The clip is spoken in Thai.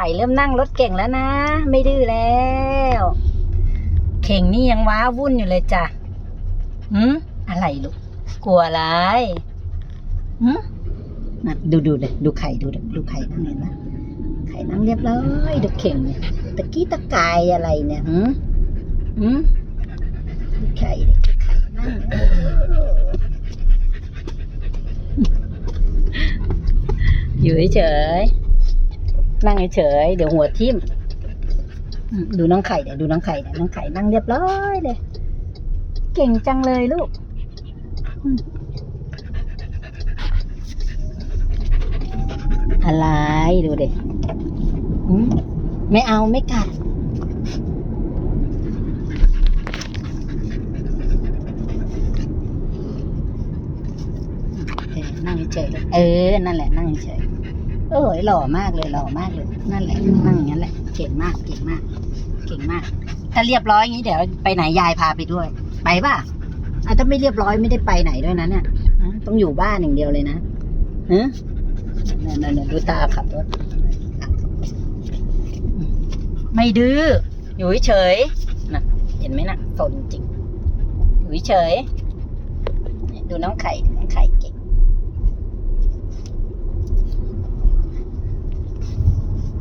ไก่เริ่มนั่งรถเก่งแล้วนะ ไม่ดื้อแล้ว เข่งนี่ยังว้าวุ่นอยู่เลยจ้ะหืมอะไรลูกกลัวอะไรหืมนะดูดูเลยดูไข่ดูดูไข่นั่งเห็นไหมไข่นั่งเรียบร้อยดูเข่งเนี่ยตะกี้ตะกายอะไรเนี่ยหืมหืมดูไข่ดูไข่นั่งอยู่เฉย นั่งเฉยเดี๋ยวหัวทิ่มดูน้องไข่เดี๋ยวดูน้องไข่เดี๋ยวน้องไข่นั่งเรียบร้อยเลย เก่งจังเลยลูกอะไรดูเด็ไม่เอาไม่กัดนั่งเฉยเออ นั่นแหละ นั่งเฉย ๆโอ้ยหล่อมากเลยหล่อมากเลย นั่นแหละนั่งอย่างนั้นแหละ เก่งมากเก่งมาก เก่งมาก ถ้าเรียบร้อยอย่างนี้เดี๋ยวไปไหนยายพาไปด้วย ไปป่ะอะถ้าไม่เรียบร้อยไม่ได้ไปไหนด้วยนะเนี่ยต้องอยู่บ้านอย่างเดียวเลยนะฮะนั่นๆๆดูตาขับรถไม่ดื้ออยู่เฉยนะเห็นไหมนะสนจริงอยู่เฉยดูน้องไข่น้องไข่เก่ง